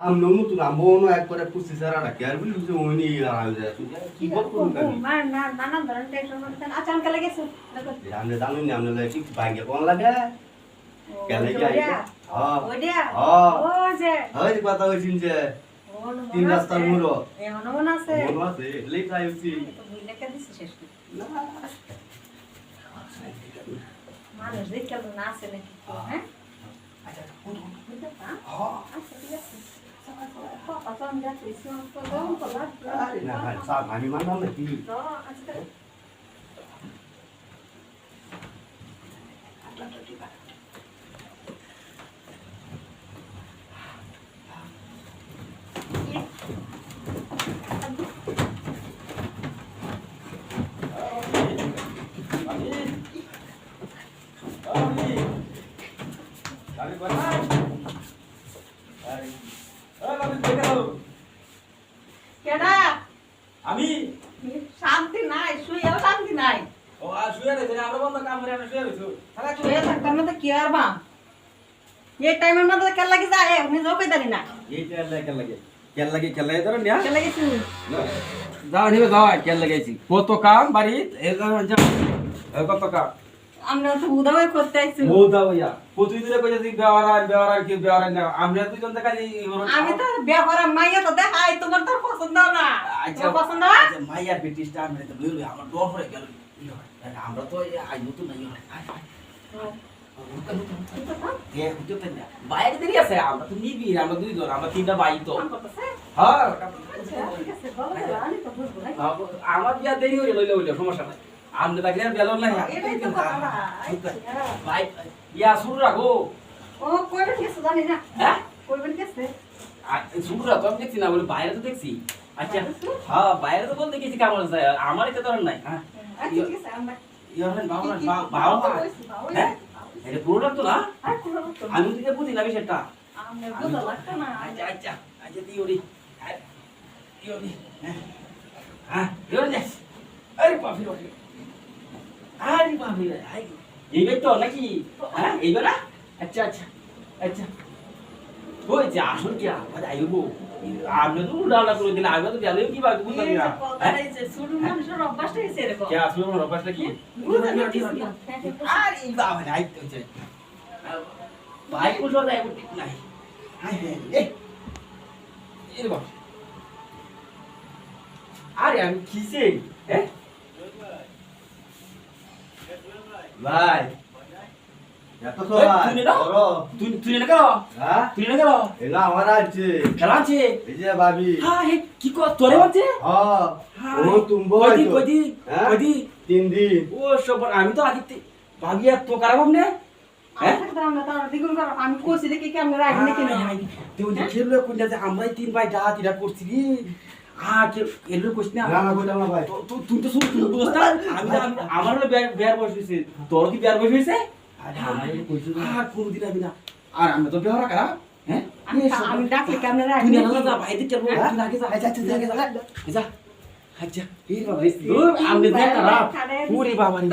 আমনো নতুন আমবো নো একবারে পুষি সারা ডাকি আর বলি যে ওনি আয় যায় কি বল করুন কানি মা না নানান ধরনের টেনশন করতেন আচ্ছা আমাকে লেগেছে দেখো আমনে জানো নি আমনে লাগে কি ভাঙ্গে কোন লাগে কেলে কি আই হ্যাঁ ওডিয়া হ্যাঁ ও যে হয় কথা হইছিন যে ও মনে তিন রাস্তার আছে। মুড়ো এমন মনে আছে মন আছে লেট আইছি তো বুঝলে কে দিছে শেষ করে। না মানুষ দেখে না আছে নাকি তো, হ্যাঁ আচ্ছা বুঝতে পা হ্যাঁ আচ্ছা ঠিক আছে সকাল সকাল কথা তো আমি যাচ্ছি সিম তো দাও তো লাগবে আরে না ভাই সাব আমি মানলাম না কি তো আজকে কেডা? আমি? শান্তি নাই শুয়েও শান্তি নাই। ও আর শুয়ে রয়েছে আমরা বন্ধ কাম করে আমরা শুয়ে রয়েছি শুয়ে থাকতাম না তো কি আর বা? এই টাইমের মধ্যে কেন লাগি যায় আপনি যাও পেদারি না। এই তেল লাগে কেন লাগে কেন লাগে কেন লাগে ধরো নিয়া। কেন লাগেছি যাও নিবে যাও কেন লাগাইছি কত কাম বাড়ি এই যাও যাও এই কত কাম? আমরা তো উদাওয়াই করতে আইছি। কইছে যে কি না। আমরা দুজন দেখা যাই আমি তো মাইয়া তো দেখাই তোমার তো পছন্দ না। আচ্ছা পছন্দ আচ্ছা মাইয়া আমরা তো আমরা ডর হয়ে গেল। আমরা তো আই নতুন নাই বাইরে দেরি আছে আমরা তো নিবি আমরা দুইজন আমরা তিনটা বাই তো। হ্যাঁ। আমার বিয়া দেরি হয়ে লইলে হইলে সমস্যা নাই। আমনে থাকলে আর বেলন নাই ভাই ইয়া শুরু রাখো। ও কইবেন কেসে জানি না। হ্যাঁ? কইবেন কেসে শুরু রাখো আমি দেখছি না বলে বাইরে তো দেখছি। আচ্ছা হ্যাঁ বাইরে তো বলতে গেছি কেমন আছে আমার এটা ধরেন নাই হ্যাঁ। আচ্ছা ঠিক আছে আমরা ইয়ারেন বাবা বাবা হ্যাঁ? এটা পুরোটা তো না? তো। আমি তো বুঝি না বিষয়টা। আমরা বুঝা লাগতো না। আচ্ছা আচ্ছা আচ্ছা দিওরি দিওরি হ্যাঁ। দিওরি আরে বাপরে বাপরে। আরে বাপরে এইবার তো নাকি? হ্যাঁ এইবার আচ্ছা আচ্ছা আচ্ছা। ওই যে আসল কি আবার আইবো আমরা তো উড়াউড়া করে দিলে আমরা তো গেলেও কি বাকি বুঝতে না হ্যাঁ? এই যে শুরু মানুষের অভ্যাসটা হয়েছে এরকম। কে আসলে আমার অভ্যাসটা কি? বুঝা লাগতেছে না। আরে এই বাবা নাই তো যে ভাই কোথাও যায় ঠিক নাই। হাই হাই এই এর বাবা। আরে আমি কিসে হ্যাঁ? ভাই। এত সবাই তুই না? তুই তুই না কেন হ্যাঁ? তুই না কেন এলা আমার আছে। খেলা আছে। এই যে ভাবি। হ্যাঁ হে কি কর তোরে আছে হ্যাঁ। ও তুমি কদি কদি হ্যাঁ? কদি তিন দিন। ও সব আমি তো আগে তে- ভাবি আর তো হ্যাঁ? তারা করো। আমি কইছি দেখি কি আমরা রাখি নাকি না তুই যে খেললো কোনটা যে আমরাই তিন ভাই ডাক এটা করছি রে আর কে এলো কোস না না না কইতাম না ভাই তো- তো- তুই তো শুন তুই বুঝছ না আমি তো আমি- আমার হলো বিয়ার বিয়ার বয়স হয়েছে তোর কি বিয়ার বয়স হয়েছে আরে আমি কইছি না আর কোনদিন আমি না আর আমরা তো বিয়ার কারা হ্যাঁ আমি আমি ডাকলে কি আমরা তুই রাখি না নাকি? যা ভাই দিকে তুই আগে যা আচ্ছা, আচ্ছা, তুই আগে যা আচ্ছা। যা আচ্ছা এই বাবা রে আমি দেখ খারাপ ওরে বাবা রে বাবা।